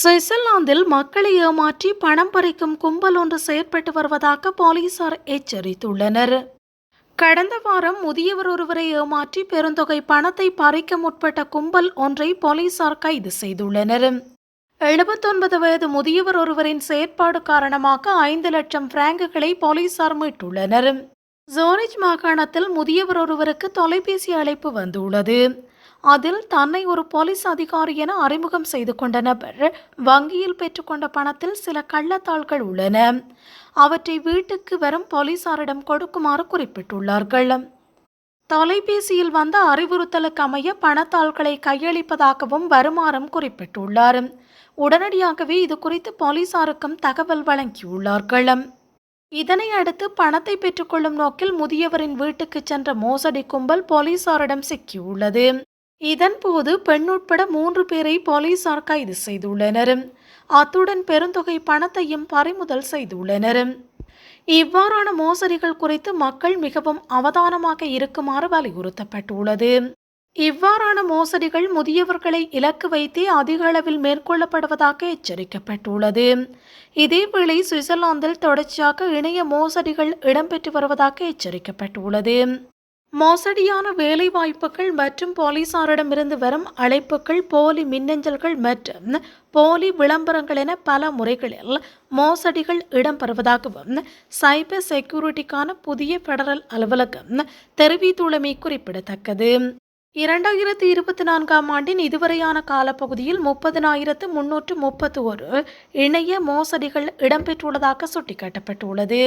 சுவிட்சர்லாந்தில் மக்களை ஏமாற்றி பணம் பறிக்கும் கும்பல் ஒன்று செயற்பட்டு வருவதாக போலீசார் எச்சரித்துள்ளனர். கடந்த வாரம் முதியவர் ஒருவரை ஏமாற்றி பெருந்தொகை பணத்தை பறிக்க முற்பட்ட கும்பல் ஒன்றை போலீசார் கைது செய்துள்ளனர். எழுபத்தொன்பது வயது முதியவர் ஒருவரின் செயற்பாடு காரணமாக ஐந்து லட்சம் பிராங்குகளை போலீசார் மீட்டுள்ளனர். ஜோரிஜ் மாகாணத்தில் முதியவர் ஒருவருக்கு தொலைபேசி அழைப்பு வந்துள்ளது. அதில் தன்னை ஒரு போலீஸ் அதிகாரி என அறிமுகம் செய்து கொண்ட நபர் வங்கியில் பெற்றுக்கொண்ட பணத்தில் சில கள்ளத்தாள்கள் உள்ளன. அவற்றை வீட்டுக்கு வரும் போலீசாரிடம் கொடுக்குமாறு குறிப்பிட்டுள்ளார்கள். தொலைபேசியில் வந்த அறிவுறுத்தலுக்கு அமைய பணத்தாள்களை கையளிப்பதாகவும் வருமாறும் குறிப்பிட்டுள்ளார். உடனடியாகவே இது குறித்து போலீசாருக்கும் தகவல் வழங்கியுள்ளார்கள். இதனை அடுத்து பணத்தை பெற்றுக்கொள்ளும் நோக்கில் முதியவரின் வீட்டுக்கு சென்ற மோசடி கும்பல் போலீசாரிடம் சிக்கியுள்ளது. இதன்போது பெண் உட்பட மூன்று பேரை போலீசார் கைது செய்துள்ளனர். அத்துடன் பெருந்தொகை பணத்தையும் பறிமுதல் செய்துள்ளனர். இவ்வாறான மோசடிகள் குறித்து மக்கள் மிகவும் அவதானமாக இருக்குமாறு வலியுறுத்தப்பட்டுள்ளது. இவ்வாறான மோசடிகள் முதியவர்களை இலக்கு வைத்தே அதிக அளவில் மேற்கொள்ளப்படுவதாக எச்சரிக்கப்பட்டுள்ளது. இதேவேளை சுவிட்சர்லாந்தில் தொடர்ச்சியாக இணைய மோசடிகள் இடம்பெற்று வருவதாக எச்சரிக்கப்பட்டுள்ளது. மோசடியான வேலைவாய்ப்புகள் மற்றும் போலீசாரிடமிருந்து வரும் அழைப்புகள் போலி மின்னஞ்சல்கள் மற்றும் போலி விளம்பரங்கள் என பல முறைகளில் மோசடிகள் இடம்பெறுவதாகவும் சைபர் செக்யூரிட்டிக்கான புதிய பெடரல் அலுவலகம் தெரிவித்துள்ளமை குறிப்பிடத்தக்கது. இரண்டாயிரத்தி இருபத்தி நான்காம் ஆண்டின் இதுவரையான காலப்பகுதியில் முப்பதினாயிரத்து முன்னூற்று முப்பத்து ஒரு இணைய மோசடிகள் இடம்பெற்றுள்ளதாக சுட்டிக்காட்டப்பட்டுள்ளது.